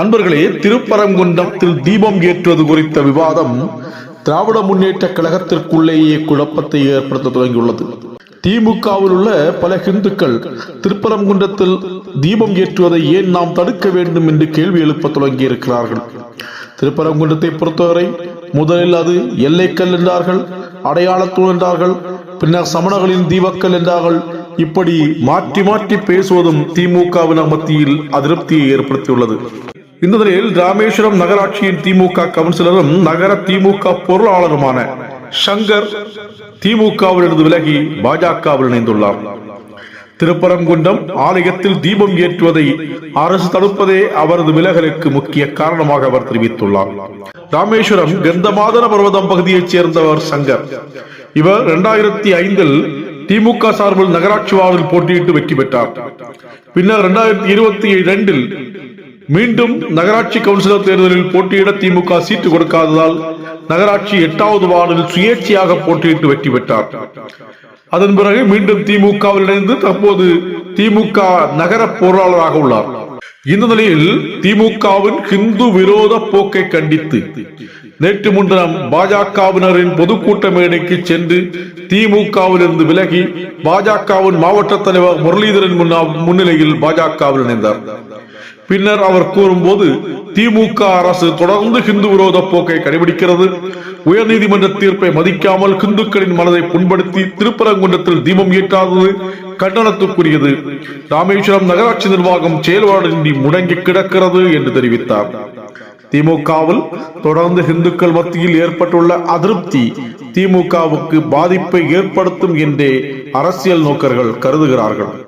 அன்பர்களே திருப்பரங்குன்றத்தில் தீபம் ஏற்றுவது குறித்த விவாதம் திராவிட முன்னேற்ற கழகத்திற்குள்ளேயே குழப்பத்தை ஏற்படுத்த தொடங்கியுள்ளது திமுகவில் உள்ள பல ஹிந்துக்கள் திருப்பரங்குன்றத்தில் தீபம் ஏற்றுவதை ஏன் நாம் தடுக்க வேண்டும் என்று கேள்வி எழுப்ப தொடங்கி இருக்கிறார்கள் திருப்பரங்குன்றத்தை பொறுத்தவரை முதலில் அது எல்லைக்கல் என்றார்கள் அடையாளத்தூள் என்றார்கள் பின்னர் சமணர்களின் தீபக்கல் என்றார்கள் இப்படி மாற்றி மாற்றி பேசுவதும் திமுகவினர் மத்தியில் அதிருப்தியை ஏற்படுத்தியுள்ளது. இந்த நிலையில் ராமேஸ்வரம் நகராட்சியின் திமுக கவுன்சிலரும் நகர திமுக பொருளாளருமான சங்கர் திமுகவிலிருந்து விலகி பாஜகவில் இணைந்துள்ளார். திருப்பரங்குன்றம் ஆலயத்தில் தீபம் ஏற்றுவதை அரசு தடுப்பதே அவரது விலகலுக்கு முக்கிய காரணமாக அவர் தெரிவித்துள்ளார். ராமேஸ்வரம் கந்தமாதன பர்வதம் பகுதியைச் சேர்ந்தவர் சங்கர். இவர் இரண்டாயிரத்தி ஐந்தில் திமுக சார்பில் நகராட்சி வார்டில் போட்டியிட்டு வெற்றி பெற்றார். பின்னர் இரண்டாயிரத்தி இருபத்தி இரண்டில் மீண்டும் நகராட்சி கவுன்சிலர் தேர்தலில் போட்டியிட திமுக சீட்டு கொடுக்காததால் நகராட்சி எட்டாவது வார்டில் சுயேட்சையாக போட்டியிட்டு வெற்றி பெற்றார். அதன் பிறகு மீண்டும் திமுகவில் இணைந்து தற்போது திமுக நகர பொருளாளராக உள்ளார். இந்த நிலையில் திமுகவின் ஹிந்து விரோத போக்கை கண்டித்து நேற்று முன்தினம் பாஜகவினரின் பொதுக்கூட்ட மேடைக்கு சென்று திமுகவிலிருந்து விலகி பாஜகவின் மாவட்ட தலைவர் முரளிதரன் முன்னா- முன்னிலையில் பாஜகவில் இணைந்தார். பின்னர் அவர் கூறும்போது திமுக அரசு தொடர்ந்து ஹிந்து விரோத போக்கை கடைபிடிக்கிறது. உயர்நீதிமன்ற தீர்ப்பை மதிக்காமல் ஹிந்துக்களின் மனதை புண்படுத்தி திருப்பரங்குன்றத்தில் தீபம் ஏற்றாதது கண்டனத்துக்குரியது. ராமேஸ்வரம் நகராட்சி நிர்வாகம் செயல்பாடின்றி முடங்கி கிடக்கிறது என்று தெரிவித்தார். திமுகவில் தொடர்ந்து இந்துக்கள் மத்தியில் ஏற்பட்டுள்ள அதிருப்தி திமுகவுக்கு பாதிப்பை ஏற்படுத்தும் என்றே அரசியல் நோக்கர்கள் கருதுகிறார்கள்.